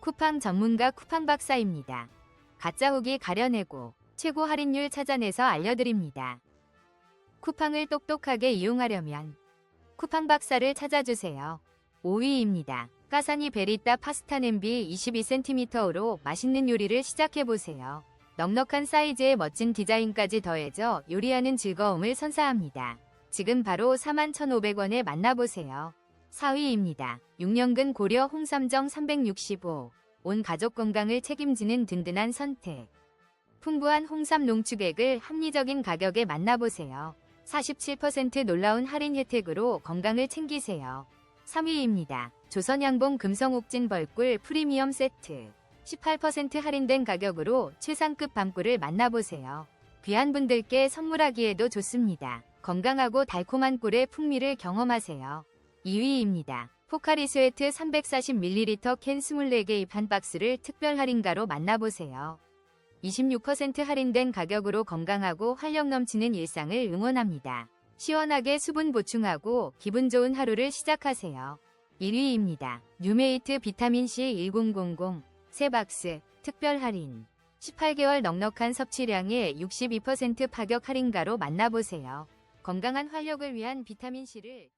쿠팡 전문가 쿠팡 박사입니다. 가짜 후기 가려내고 최고 할인율 찾아내서 알려드립니다. 쿠팡을 똑똑하게 이용하려면 쿠팡 박사를 찾아주세요. 5위입니다. 까사니 베리따 파스타 냄비 22cm로 맛있는 요리를 시작해보세요. 넉넉한 사이즈에 멋진 디자인까지 더해져 요리하는 즐거움을 선사합니다. 지금 바로 41,500원에 만나보세요. 4위입니다. 6년근 고려 홍삼정 365. 온 가족 건강을 책임지는 든든한 선택. 풍부한 홍삼 농축액을 합리적인 가격에 만나보세요. 47% 놀라운 할인 혜택으로 건강을 챙기세요. 3위입니다. 조선양봉 금성옥진 벌꿀 프리미엄 세트. 18% 할인된 가격으로 최상급 밤꿀을 만나보세요. 귀한 분들께 선물하기에도 좋습니다. 건강하고 달콤한 꿀의 풍미를 경험하세요. 2위입니다. 포카리 스웨트 340ml 캔 24개 입한 박스를 특별 할인가로 만나보세요. 26% 할인된 가격으로 건강하고 활력 넘치는 일상을 응원합니다. 시원하게 수분 보충하고 기분 좋은 하루를 시작하세요. 1위입니다. 뉴메이트 비타민C 1000 3박스 특별 할인 18개월 넉넉한 섭취량의 62% 파격 할인가로 만나보세요. 건강한 활력을 위한 비타민C를